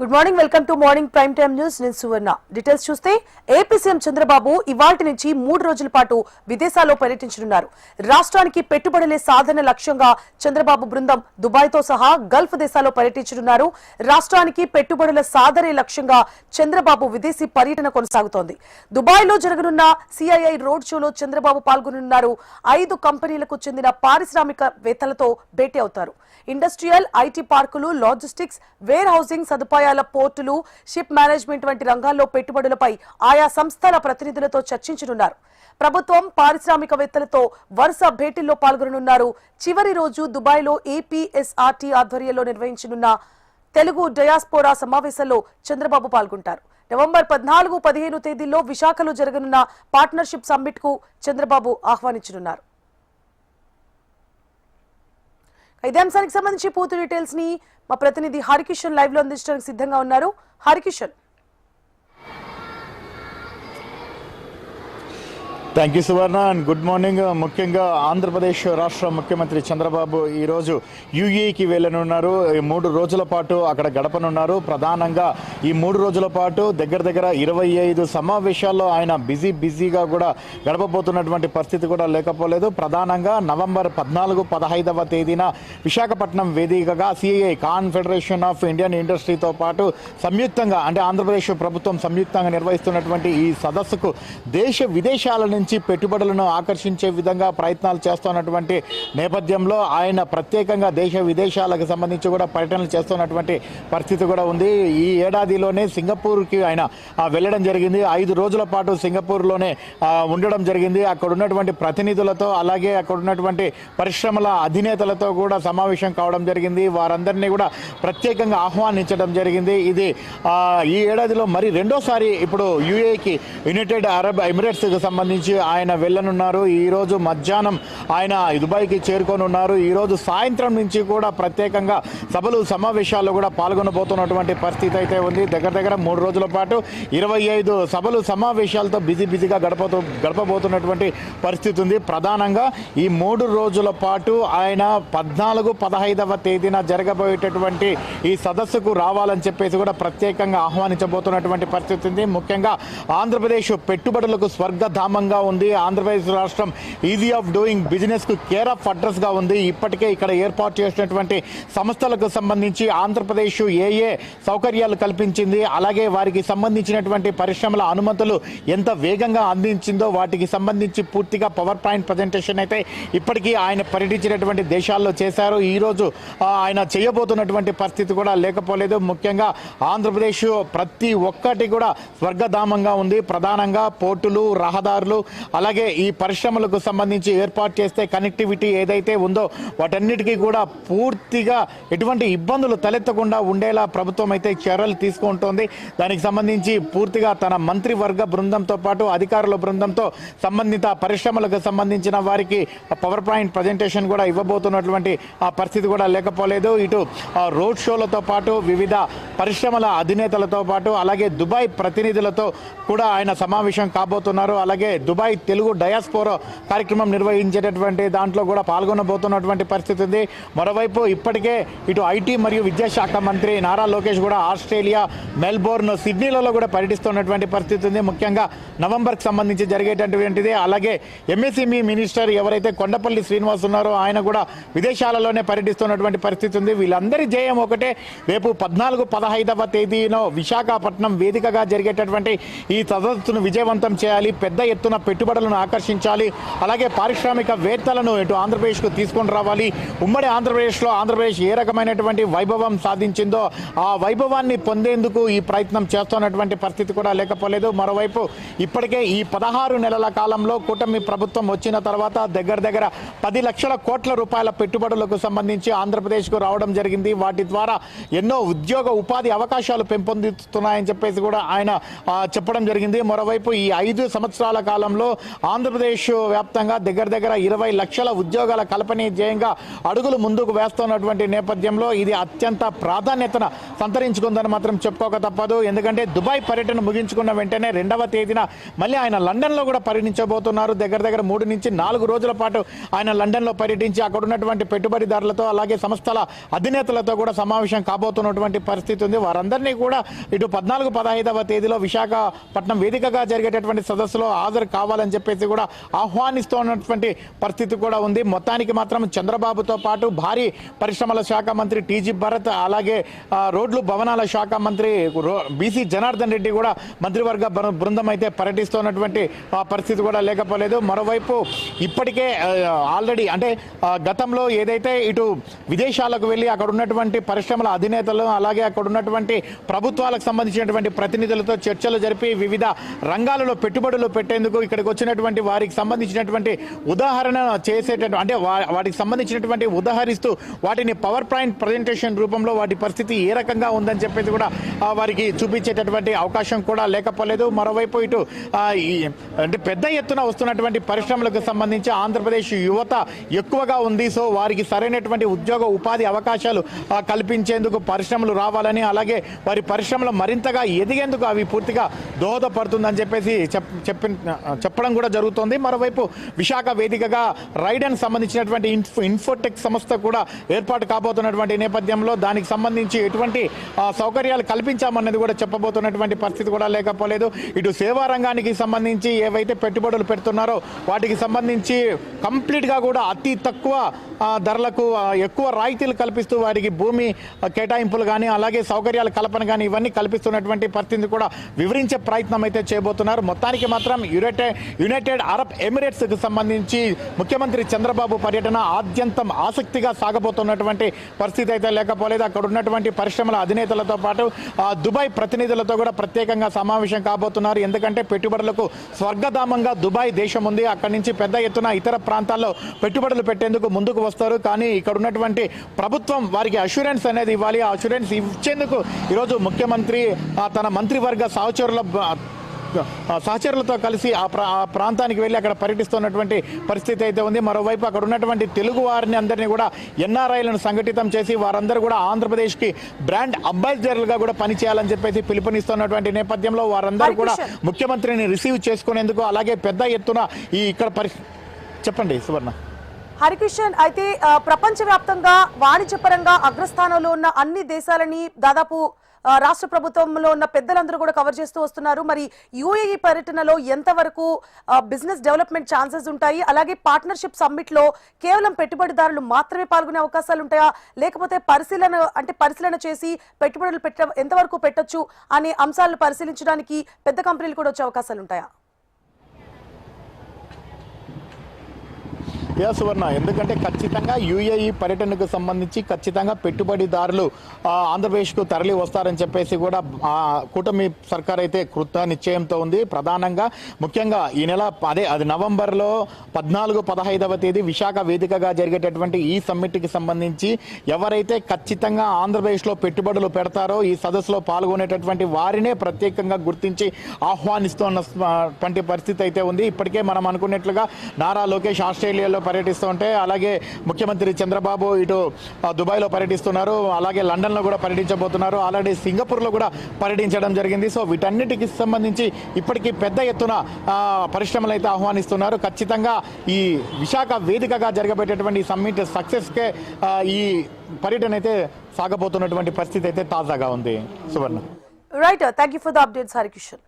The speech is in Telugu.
Good morning welcome to morning prime time news నేను సువర్ణ. డీటెయిల్స్ చూస్తే ఏపీ సీఎం చంద్రబాబు ఇవాటి నుంచి మూడు రోజుల పాటు విదేశాల్లో పర్యటించనున్నారు. రాష్ట్రానికి పెట్టుబడులే సాధన లక్ష్యంగా చంద్రబాబు బృందం దుబాయ్తో సహా గల్ఫ్ దేశాల్లో పర్యటించనున్నారు. రాష్ట్రానికి పెట్టుబడుల సాధనే లక్ష్యంగా చంద్రబాబు విదేశీ పర్యటన కొనసాగుతోంది. దుబాయ్లో జరగనున్న సిఐఐ రోడ్ షోలో చంద్రబాబు పాల్గొనున్నారు ఐదు కంపెనీలకు చెందిన పారిశ్రామికవేత్తలతో భేటీ అవుతారు. ఇండస్ట్రియల్ ఐటీ పార్కులు లాజిస్టిక్స్ వేర్ హౌసింగ్ సదుపాయం పోర్టులు షిప్ మేనేజ్మెంట్ వంటి రంగాల్లో పెట్టుబడులపై ఆయా సంస్థల ప్రతినిధులతో చర్చించనున్నారు. ప్రభుత్వం పారిశ్రామికవేత్తలతో వరుస భేటీల్లో పాల్గొననున్నారు. చివరి రోజు దుబాయ్లో ఏపీఎస్ఆర్టీ ఆధ్వర్యంలో నిర్వహించనున్న తెలుగు డయాస్పోరా సమావేశంలో చంద్రబాబు పాల్గొంటారు. నవంబర్ పద్నాలుగు పదిహేను తేదీల్లో విశాఖలో జరగనున్న పార్ట్నర్షిప్ సమ్మిట్కు చంద్రబాబు ఆహ్వానించనున్నారు. ఇదే అంశానికి సంబంధించి పూర్తి డీటెయిల్స్ని మా ప్రతినిధి హరికిషన్ లైవ్లో అందించడానికి సిద్ధంగా ఉన్నారు. Harikishan. Thank you Suvarna and good morning ముఖ్యంగా ఆంధ్రప్రదేశ్ రాష్ట్ర ముఖ్యమంత్రి చంద్రబాబు ఈరోజు యూఏకి వెళ్ళనున్నారు. ఈ మూడు రోజుల పాటు అక్కడ గడపనున్నారు. ప్రధానంగా ఈ మూడు రోజుల పాటు దగ్గర దగ్గర ఇరవై ఐదు సమావేశాల్లో ఆయన బిజీ బిజీగా కూడా గడపబోతున్నటువంటి పరిస్థితి కూడా లేకపోలేదు. ప్రధానంగా నవంబర్ పద్నాలుగు పదహైదవ తేదీన విశాఖపట్నం వేదికగా సిఐఐ కాన్ఫెడరేషన్ ఆఫ్ ఇండియన్ ఇండస్ట్రీతో పాటు సంయుక్తంగా అంటే ఆంధ్రప్రదేశ్ ప్రభుత్వం సంయుక్తంగా నిర్వహిస్తున్నటువంటి ఈ సదస్సుకు దేశ విదేశాల నుంచి పెట్టుబడులను ఆకర్షించే విధంగా ప్రయత్నాలు చేస్తున్నటువంటి నేపథ్యంలో ఆయన ప్రత్యేకంగా దేశ విదేశాలకు సంబంధించి కూడా పర్యటనలు చేస్తున్నటువంటి పరిస్థితి కూడా ఉంది. ఈ ఏడాదిలోనే సింగపూర్కి ఆయన వెళ్ళడం జరిగింది. ఐదు రోజుల పాటు సింగపూర్లోనే ఉండడం జరిగింది. అక్కడ ఉన్నటువంటి ప్రతినిధులతో అలాగే అక్కడ ఉన్నటువంటి పరిశ్రమల అధినేతలతో కూడా సమావేశం కావడం జరిగింది. వారందరినీ కూడా ప్రత్యేకంగా ఆహ్వానించడం జరిగింది. ఇది ఈ ఏడాదిలో మరి రెండోసారి ఇప్పుడు యుఏకి యునైటెడ్ అరబ్ ఎమిరేట్స్కి సంబంధించి ఆయన వెళ్ళనున్నారు. ఈ రోజు మధ్యాహ్నం ఆయన దుబాయ్కి చేరుకొని ఉన్నారు ఈ రోజు సాయంత్రం నుంచి కూడా ప్రత్యేకంగా సభలు సమావేశాల్లో కూడా పాల్గొనబోతున్నటువంటి పరిస్థితి అయితే ఉంది. దగ్గర దగ్గర మూడు రోజుల పాటు ఇరవై ఐదు సభలు సమావేశాలతో బిజీ బిజీగా గడపతో గడపబోతున్నటువంటి పరిస్థితి ఉంది. ప్రధానంగా ఈ మూడు రోజుల పాటు ఆయన పద్నాలుగు పదహైదవ తేదీన జరగబోయేటటువంటి ఈ సదస్సుకు రావాలని చెప్పేసి కూడా ప్రత్యేకంగా ఆహ్వానించబోతున్నటువంటి పరిస్థితి ఉంది. ముఖ్యంగా ఆంధ్రప్రదేశ్ పెట్టుబడులకు స్వర్గధామంగా ఉంది. ఆంధ్రప్రదేశ్ రాష్ట్రం ఈజీ ఆఫ్ డూయింగ్ బిజినెస్కు కేర్ ఆఫ్ అడ్రస్గా ఉంది. ఇప్పటికే ఇక్కడ ఏర్పాటు చేసినటువంటి సంస్థలకు సంబంధించి ఆంధ్రప్రదేశ్ ఏ ఏ సౌకర్యాలు కల్పించింది. అలాగే వారికి సంబంధించినటువంటి పరిశ్రమల అనుమతులు ఎంత వేగంగా అందించిందో వాటికి సంబంధించి పూర్తిగా పవర్ పాయింట్ ప్రజెంటేషన్ అయితే ఇప్పటికీ ఆయన పర్యటించినటువంటి దేశాల్లో చేశారు. ఈరోజు ఆయన చేయబోతున్నటువంటి పరిస్థితి కూడా లేకపోలేదు. ముఖ్యంగా ఆంధ్రప్రదేశ్ ప్రతి ఒక్కటి కూడా స్వర్గధామంగా ఉంది. ప్రధానంగా పోర్టులు రహదారులు అలాగే ఈ పరిశ్రమలకు సంబంధించి ఏర్పాటు చేస్తే కనెక్టివిటీ ఏదైతే ఉందో వాటన్నిటికీ కూడా పూర్తిగా ఎటువంటి ఇబ్బందులు తలెత్తకుండా ఉండేలా ప్రభుత్వం అయితే చర్యలు తీసుకుంటోంది. దానికి సంబంధించి పూర్తిగా తన మంత్రివర్గ బృందంతో పాటు అధికారుల బృందంతో సంబంధిత పరిశ్రమలకు సంబంధించిన వారికి పవర్ పాయింట్ ప్రజెంటేషన్ కూడా ఇవ్వబోతున్నటువంటి ఆ పరిస్థితి కూడా లేకపోలేదు. ఇటు ఆ, రోడ్ షోలతో పాటు వివిధ పరిశ్రమల అధినేతలతో పాటు అలాగే దుబాయ్ ప్రతినిధులతో కూడా ఆయన సమావేశం కాబోతున్నారు. అలాగే దుబాయ్ తెలుగు డయాస్పోరో కార్యక్రమం నిర్వహించేటటువంటి దాంట్లో కూడా పాల్గొనబోతున్నటువంటి పరిస్థితి ఉంది. మరోవైపు ఇప్పటికే ఇటు ఐటీ మరియు విద్యాశాఖ మంత్రి నారా లోకేష్ కూడా ఆస్ట్రేలియా మెల్బోర్న్ సిడ్నీలలో కూడా పర్యటిస్తున్నటువంటి పరిస్థితి ఉంది. ముఖ్యంగా నవంబర్కి సంబంధించి జరిగేటటువంటిది. అలాగే ఎంఎస్ఎంఈ మినిస్టర్ ఎవరైతే కొండపల్లి శ్రీనివాస్ ఉన్నారో ఆయన కూడా విదేశాలలోనే పర్యటిస్తున్నటువంటి పరిస్థితి ఉంది. వీళ్ళందరి జయం ఒకటే. రేపు పద్నాలుగు పదహైదవ తేదీన విశాఖపట్నం వేదికగా జరిగేటటువంటి ఈ సదస్సును విజయవంతం చేయాలి. పెద్ద ఎత్తున పెట్టుబడులను ఆకర్షించాలి. అలాగే పారిశ్రామికవేత్తలను ఇటు ఆంధ్రప్రదేశ్కు తీసుకొని రావాలి. ఉమ్మడి ఆంధ్రప్రదేశ్లో ఆంధ్రప్రదేశ్ ఏ రకమైనటువంటి వైభవం సాధించిందో ఆ వైభవాన్ని పొందేందుకు ఈ ప్రయత్నం చేస్తున్నటువంటి పరిస్థితి కూడా లేకపోలేదు. మరోవైపు ఇప్పటికే ఈ పదహారు నెలల కాలంలో కూటమి ప్రభుత్వం వచ్చిన తర్వాత దగ్గర దగ్గర పది లక్షల కోట్ల రూపాయల పెట్టుబడులకు సంబంధించి ఆంధ్రప్రదేశ్కు రావడం జరిగింది. వాటి ద్వారా ఎన్నో ఉద్యోగ ఉపాధి అవకాశాలు పెంపొందిస్తున్నాయని చెప్పేసి కూడా ఆయన చెప్పడం జరిగింది. మరోవైపు ఈ ఐదు సంవత్సరాల కాలంలో ఆంధ్రప్రదేశ్ వ్యాప్తంగా దగ్గర దగ్గర ఇరవై లక్షల ఉద్యోగాల కల్పన ధ్యేయంగా అడుగులు ముందుకు వేస్తున్నటువంటి నేపథ్యంలో ఇది అత్యంత ప్రాధాన్యతను సంతరించుకుందని మాత్రం చెప్పుకోక తప్పదు. ఎందుకంటే దుబాయ్ పర్యటన ముగించుకున్న వెంటనే రెండవ తేదీన మళ్ళీ ఆయన లండన్లో కూడా పర్యటించబోతున్నారు. దగ్గర దగ్గర మూడు నుంచి నాలుగు రోజుల పాటు ఆయన లండన్లో పర్యటించి అక్కడ ఉన్నటువంటి పెట్టుబడిదారులతో అలాగే సంస్థల అధినేతలతో కూడా సమావేశం కాబోతున్నటువంటి పరిస్థితి ఉంది. వారందరినీ కూడా ఇటు పద్నాలుగు పదహైదవ తేదీలో విశాఖపట్నం వేదికగా జరిగేటటువంటి సదస్సులో హాజరు కావాలని చెప్పేసి కూడా ఆహ్వానిస్తున్నటువంటి పరిస్థితి కూడా ఉంది. మొత్తానికి మాత్రం చంద్రబాబుతో పాటు భారీ పరిశ్రమల శాఖ మంత్రి టీజీ భరత్ అలాగే రోడ్లు భవనాల శాఖ మంత్రి రో- బీసీ జనార్దన్ రెడ్డి కూడా మంత్రివర్గ బృ- బృందం అయితే పర్యటిస్తున్నటువంటి పరిస్థితి కూడా లేకపోలేదు. మరోవైపు ఇప్పటికే ఆల్రెడీ అంటే గతంలో ఏదైతే ఇటు విదేశాలకు వెళ్ళి అక్కడ ఉన్నటువంటి పరిశ్రమల అధినేతలు అలాగే అక్కడ ఉన్నటువంటి ప్రభుత్వాలకు సంబంధించినటువంటి ప్రతినిధులతో చర్చలు జరిపి వివిధ రంగాలలో పెట్టుబడులు పెట్టేందుకు ఇక్కడికి వచ్చినటువంటి వారికి సంబంధించినటువంటి ఉదాహరణ చేసేటటువంటి అంటే వాటికి సంబంధించినటువంటి ఉదాహరిస్తూ వాటిని పవర్ పాయింట్ ప్రజెంటేషన్ రూపంలో వాటి పరిస్థితి ఏ రకంగా ఉందని చెప్పేసి కూడా వారికి చూపించేటటువంటి అవకాశం కూడా లేకపోలేదు. మరోవైపు ఇటు అంటే పెద్ద ఎత్తున వస్తున్నటువంటి పరిశ్రమలకు సంబంధించి ఆంధ్రప్రదేశ్ యువత ఎక్కువగా ఉంది. సో వారికి సరైనటువంటి ఉద్యోగ ఉపాధి అవకాశాలు కల్పించేందుకు పరిశ్రమలు రావాలని అలాగే వారి పరిశ్రమలు మరింతగా ఎదిగేందుకు అవి పూర్తిగా దోహదపడుతుందని చెప్పేసి చెప్ చెప్పి చెప్పడం కూడా జరుగుతోంది. మరోవైపు విశాఖ వేదికగా రైడన్ సంబంధించినటువంటి ఇన్ఫో ఇన్ఫోటెక్ సంస్థ కూడా ఏర్పాటు కాబోతున్నటువంటి నేపథ్యంలో దానికి సంబంధించి ఎటువంటి సౌకర్యాలు కల్పించామన్నది కూడా చెప్పబోతున్నటువంటి పరిస్థితి కూడా లేకపోలేదు. ఇటు సేవా రంగానికి సంబంధించి ఏవైతే పెట్టుబడులు పెడుతున్నారో వాటికి సంబంధించి కంప్లీట్గా కూడా అతి తక్కువ ధరలకు ఎక్కువ రాయితీలు కల్పిస్తూ వారికి భూమి కేటాయింపులు కానీ అలాగే సౌకర్యాల కల్పన కానీ ఇవన్నీ కల్పిస్తున్నటువంటి పరిస్థితిని కూడా వివరించే ప్రయత్నం అయితే చేయబోతున్నారు. మొత్తానికి మాత్రం యురేటే యునైటెడ్ అరబ్ ఎమిరేట్స్కు సంబంధించి ముఖ్యమంత్రి చంద్రబాబు పర్యటన ఆద్యంతం ఆసక్తిగా సాగబోతున్నటువంటి పరిస్థితి అయితే లేకపోలేదు. అక్కడ ఉన్నటువంటి పరిశ్రమల అధినేతలతో పాటు దుబాయ్ ప్రతినిధులతో కూడా ప్రత్యేకంగా సమావేశం కాబోతున్నారు. ఎందుకంటే పెట్టుబడులకు స్వర్గధామంగా దుబాయ్ దేశం ఉంది. అక్కడి నుంచి పెద్ద ఎత్తున ఇతర ప్రాంతాల్లో పెట్టుబడులు పెట్టేందుకు ముందుకు వస్తారు. కానీ ఇక్కడ ఉన్నటువంటి ప్రభుత్వం వారికి అష్యూరెన్స్ అనేది ఇవ్వాలి. ఆ అష్యూరెన్స్ ఇచ్చేందుకు ఈరోజు ముఖ్యమంత్రి తన మంత్రివర్గ సహచరుల సహచరులతో కలిసి ఆ ప్రా ఆ ప్రాంతానికి వెళ్ళి అక్కడ పర్యటిస్తున్నటువంటి పరిస్థితి అయితే ఉంది మరోవైపు అక్కడ ఉన్నటువంటి తెలుగు వారిని అందరినీ కూడా ఎన్ఆర్ఐలను సంఘటితం చేసి వారందరూ కూడా ఆంధ్రప్రదేశ్కి బ్రాండ్ అంబాసిడర్లుగా కూడా పనిచేయాలని చెప్పేసి పిలుపునిస్తున్నటువంటి నేపథ్యంలో వారందరూ కూడా. ముఖ్యమంత్రిని రిసీవ్ చేసుకునేందుకు అలాగే పెద్ద ఎత్తున ఈ ఇక్కడ పరి చెప్పండి సువర్ణ హరికిషన్ అయితే ప్రపంచవ్యాప్తంగా వాణిజ్యపరంగా అగ్రస్థానంలో ఉన్న అన్ని దేశాలని దాదాపు రాష్ట్ర ప్రభుత్వంలో ఉన్న పెద్దలందరూ కూడా కవర్ చేస్తూ వస్తున్నారు. మరి యుఏఈ పర్యటనలో ఎంతవరకు బిజినెస్ డెవలప్మెంట్ ఛాన్సెస్ ఉంటాయి? అలాగే పార్ట్నర్షిప్ సమ్మిట్లో కేవలం పెట్టుబడిదారులు మాత్రమే పాల్గొనే అవకాశాలు ఉంటాయా? లేకపోతే పరిశీలన అంటే పరిశీలన చేసి పెట్టుబడులు పెట్ట ఎంతవరకు పెట్టొచ్చు అనే అంశాలను పరిశీలించడానికి పెద్ద కంపెనీలు కూడా వచ్చే అవకాశాలు ఉంటాయా? యా సువర్ణ ఎందుకంటే ఖచ్చితంగా యుఏఈ పర్యటనకు సంబంధించి ఖచ్చితంగా పెట్టుబడిదారులు ఆంధ్రప్రదేశ్కు తరలి వస్తారని చెప్పేసి కూడా కూటమి సర్కార్ అయితే కృత నిశ్చయంతో ఉంది. ప్రధానంగా ముఖ్యంగా ఈ నెల అదే అది నవంబర్లో పద్నాలుగు పదహైదవ తేదీ విశాఖ వేదికగా జరిగేటటువంటి ఈ సమ్మిట్కి సంబంధించి ఎవరైతే ఖచ్చితంగా ఆంధ్రప్రదేశ్లో పెట్టుబడులు పెడతారో ఈ సదస్సులో పాల్గొనేటటువంటి వారినే ప్రత్యేకంగా గుర్తించి ఆహ్వానిస్తున్నటువంటి పరిస్థితి అయితే ఉంది. ఇప్పటికే మనం అనుకున్నట్లుగా నారా లోకేష్ ఆస్ట్రేలియాలో పర్యటిస్తుంటే అలాగే ముఖ్యమంత్రి చంద్రబాబు ఇటు దుబాయ్లో పర్యటిస్తున్నారు అలాగే లండన్లో కూడా పర్యటించబోతున్నారు ఆల్రెడీ సింగపూర్లో కూడా పర్యటించడం జరిగింది. సో వీటన్నిటికి సంబంధించి ఇప్పటికీ పెద్ద ఎత్తున పరిశ్రమలు అయితే ఆహ్వానిస్తున్నారు. ఖచ్చితంగా ఈ విశాఖ వేదికగా జరగబెట్టేటువంటి సమ్మిట్ సక్సెస్కే ఈ పర్యటన అయితే సాగబోతున్నటువంటి పరిస్థితి అయితే తాజాగా ఉంది. Suvarna. Right thank you for the updates Harikishan